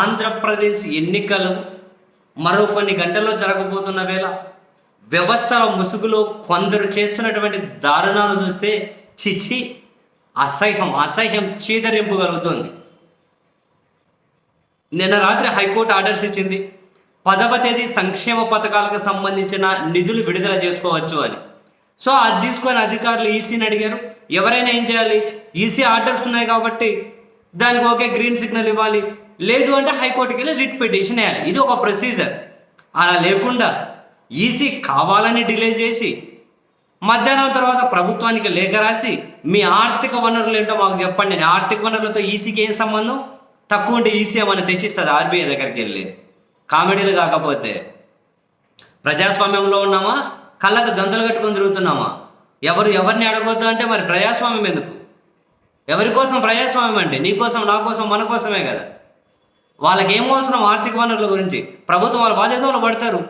ఆంధ్రప్రదేశ్ ఎన్నికలు మరో కొన్ని గంటల్లో జరగబోతున్న వేళ వ్యవస్థల ముసుగులో కొందరు చేస్తున్నటువంటి దారుణాలు చూస్తే చిచి అసహ్యం అసహ్యం చీదరింపు కలుగుతుంది. నిన్న రాత్రి హైకోర్టు ఆర్డర్స్ ఇచ్చింది పదవ తేదీ సంక్షేమ పథకాలకు సంబంధించిన నిధులు విడుదల చేసుకోవచ్చు అని. సో అది తీసుకొని అధికారులు ఈసీని అడిగారు ఎవరైనా ఏం చేయాలి? ఈసీ ఆర్డర్స్ ఉన్నాయి కాబట్టి దానికి ఓకే గ్రీన్ సిగ్నల్ ఇవ్వాలి లేదు అంటే హైకోర్టుకి వెళ్ళి రిట్ పిటిషన్ వేయాలి. ఇది ఒక ప్రొసీజర్ అలా లేకుండా ఈసీ కావాలని డిలే చేసి మధ్యాహ్నం తర్వాత ప్రభుత్వానికి లేఖ రాసి మీ ఆర్థిక వనరులు ఏంటో మాకు చెప్పండి. ఆర్థిక వనరులతో ఈసీకి ఏం సంబంధం? తక్కువ ఉంటే ఈసీ ఏమైనా తెచ్చిస్తుంది? ఆర్బీఐ దగ్గరికి వెళ్ళి. కామెడీలు కాకపోతే. ప్రజాస్వామ్యంలో ఉన్నామా? కళ్ళకు గంతలు కట్టుకొని తిరుగుతున్నామా? ఎవరు ఎవరిని అడగొద్దు అంటే మరి ప్రజాస్వామ్యం ఎందుకు? ఎవరి కోసం ప్రజాస్వామ్యం అంటే నీ కోసం నా కోసం మన కోసమే కదా. వాళ్ళకి ఏం అవసరం ఆర్థిక వనరుల గురించి? ప్రభుత్వం వాళ్ళ బాధ్యతలు పడతారు.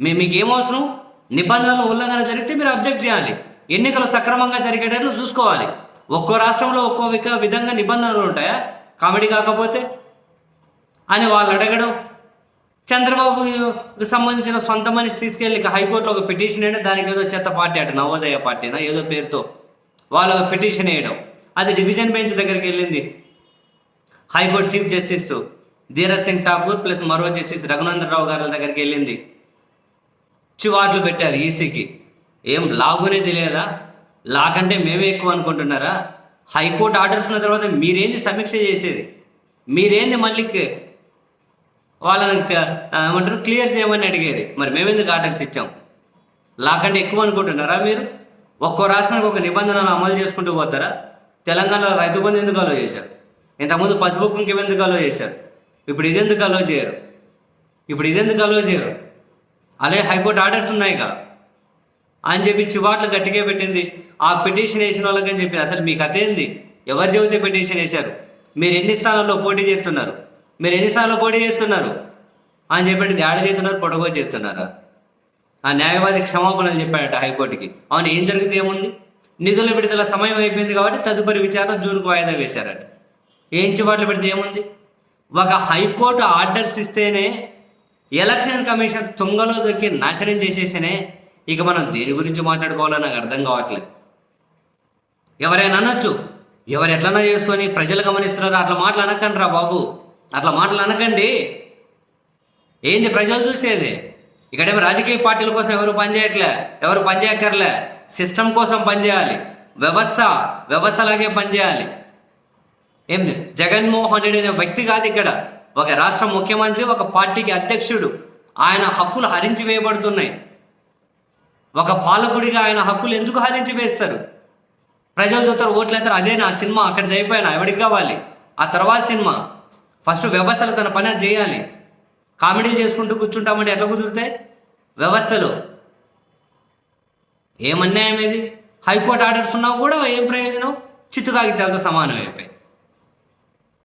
మీ మీకు ఏమవసరం అవసరం ఉల్లంఘన జరిగితే మీరు అబ్జెక్ట్ చేయాలి. ఎన్నికలు సక్రమంగా జరిగేటట్లు చూసుకోవాలి. ఒక్కో రాష్ట్రంలో ఒక్కో విధంగా నిబంధనలు ఉంటాయా? కామెడీ కాకపోతే? అని వాళ్ళు అడగడం. చంద్రబాబుకి సంబంధించిన సొంత మనిషి తీసుకెళ్ళి హైకోర్టులో ఒక పిటిషన్ వేయడం దానికి ఏదో చెత్త పార్టీ అట నవోదయ పార్టీనా? ఏదో పేరుతో. వాళ్ళు ఒక పిటిషన్ వేయడం. అది డివిజన్ బెంచ్ దగ్గరికి వెళ్ళింది. High court chief justice. Dhiraj Singh Thakur plus మరో జస్టిస్ రఘునందరావు గారి దగ్గరికి వెళ్ళింది. చివాట్లు పెట్టారు ఈసీకి. ఏం లాగునే తెలియదా? లా కంటే మేమే ఎక్కువ అనుకుంటున్నారా? హైకోర్టు ఆర్డర్స్ ఉన్న తర్వాత మీరేంది సమీక్ష చేసేది? మీరేంది మళ్ళీ వాళ్ళని ఏమంటారు? క్లియర్ చేయమని అడిగేది. మరి మేమెందుకు ఆర్డర్స్ ఇచ్చాం? లాకంటే ఎక్కువ అనుకుంటున్నారా మీరు? ఒక్కో రాష్ట్రానికి ఒక నిబంధనలు అమలు చేసుకుంటూ పోతారా? తెలంగాణలో రైతు బంధు ఎందుకు అలో చేశారు? ఇంతకుముందు పసుపు కుంకుమ ఎందుకు అలో చేశారు? ఇప్పుడు ఇదెందుకు అలో చేయరు? ఇప్పుడు ఇదెందుకు అలో చేయరు? అలాగే హైకోర్టు ఆర్డర్స్ ఉన్నాయిగా అని చెప్పి చివాట్లు గట్టిగా పెట్టింది. ఆ పిటిషన్ వేసిన వాళ్ళకని చెప్పి అసలు మీకు అదేంది ఎవరు చెబితే పిటిషన్ వేశారు? మీరు ఎన్ని స్థానాల్లో పోటీ చేస్తున్నారు? మీరు ఎన్ని స్థానాల్లో పోటీ చేస్తున్నారు? అని చెప్పి ఆడ చేస్తున్నారు పొడగో చేస్తున్నారా? ఆ న్యాయవాది క్షమాపణలు చెప్పాడట హైకోర్టుకి. అవును ఏం జరిగితే ఏముంది? నిధుల విడుదల సమయం అయిపోయింది కాబట్టి తదుపరి విచారణ జూన్కు వాయిదా వేశారట. ఏం చివాట్లు పెడితే ఏముంది? ఒక హైకోర్టు ఆర్డర్స్ ఇస్తేనే ఎలక్షన్ కమిషన్ తుంగలో దొక్కి నాశనం చేసేసినే ఇక మనం దేని గురించి మాట్లాడుకోవాలో నాకు అర్థం కావట్లేదు. ఎవరైనా అనొచ్చు ఎవరు ఎట్లన్నా చేసుకొని ప్రజలు గమనిస్తున్నారు అట్లా మాటలు అనకండి రా బాబు. అట్లా మాటలు అనకండి. ఏంది ప్రజలు చూసేది? ఇక్కడేమో రాజకీయ పార్టీల కోసం ఎవరు పనిచేయట్లే ఎవరు పనిచేయక్కర్లే సిస్టమ్ కోసం పనిచేయాలి వ్యవస్థ వ్యవస్థలాగే పనిచేయాలి ఏం జగన్మోహన్ రెడ్డి అనే వ్యక్తి కాదు ఇక్కడ. ఒక రాష్ట్ర ముఖ్యమంత్రి ఒక పార్టీకి అధ్యక్షుడు. ఆయన హక్కులు హరించి వేయబడుతున్నాయి. ఒక పాలకుడిగా ఆయన హక్కులు ఎందుకు హరించి వేస్తారు? ప్రజలు చూస్తారు ఓట్లేస్తారు. అదే నా సినిమా అక్కడ అయిపోయినా ఎవరికి కావాలి? ఆ తర్వాత సినిమా. ఫస్ట్ వ్యవస్థలు తన పని అది చేయాలి. కామెడీలు చేసుకుంటూ కూర్చుంటామంటే ఎట్లా కుదురుతాయి? వ్యవస్థలు. ఏం అన్యాయం ఇది? హైకోర్టు ఆర్డర్స్ ఉన్నా కూడా ఏం ప్రయోజనం? చిత్తు కాగితాలతో సమానం అయిపోయి